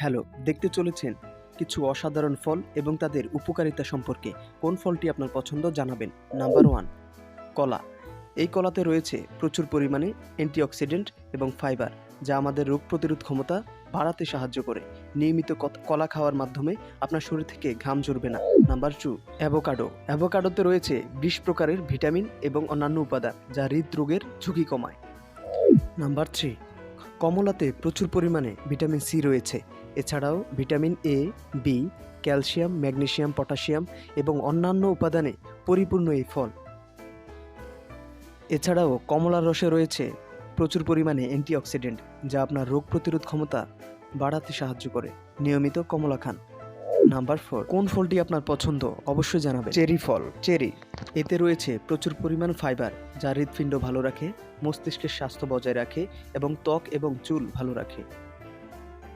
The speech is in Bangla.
হ্যালো দেখতে চলেছেন কিছু অসাধারণ ফল এবং তাদের উপকারিতা সম্পর্কে। কোন ফলটি আপনার পছন্দ জানাবেন? নাম্বার ওয়ান কলা। এই কলাতে রয়েছে প্রচুর পরিমাণে অ্যান্টিঅক্সিডেন্ট এবং ফাইবার যা আমাদের রোগ প্রতিরোধ ক্ষমতা বাড়াতে সাহায্য করে। নিয়মিত কলা খাওয়ার মাধ্যমে আপনার শরীর থেকে ঘাম ঝরবে না। Number two avocado. অ্যাভোকাডোতে রয়েছে বিশ প্রকারের ভিটামিন এবং অন্যান্য উপাদান যা হৃদরোগের ঝুঁকি কমায়। নাম্বার থ্রি কমলাতে প্রচুর পরিমাণে ভিটামিন সি রয়েছে। এছাড়াও vitamin A, B, calcium magnesium potassium এবং অন্যান্য উপাদানে পরিপূর্ণ এই ফল। এছাড়াও কমলার রসে রয়েছে প্রচুর পরিমাণে অ্যান্টিঅক্সিডেন্ট, যা আপনার রোগ প্রতিরোধ ক্ষমতা বাড়াতে সাহায্য করে। নিয়মিত কমলা খান। Number four. কোন ফলটি আপনার পছন্দ? অবশ্যই জানাবে চেরি ফল। চেরি। এতে রয়েছে প্রচুর পরিমাণ ফাইবার, যা হৃৎপিণ্ড ভালো রাখে, মস্তিষ্কের স্বাস্থ্য বজায় রাখে এবং ত্বক এবং চুল ভালো রাখে।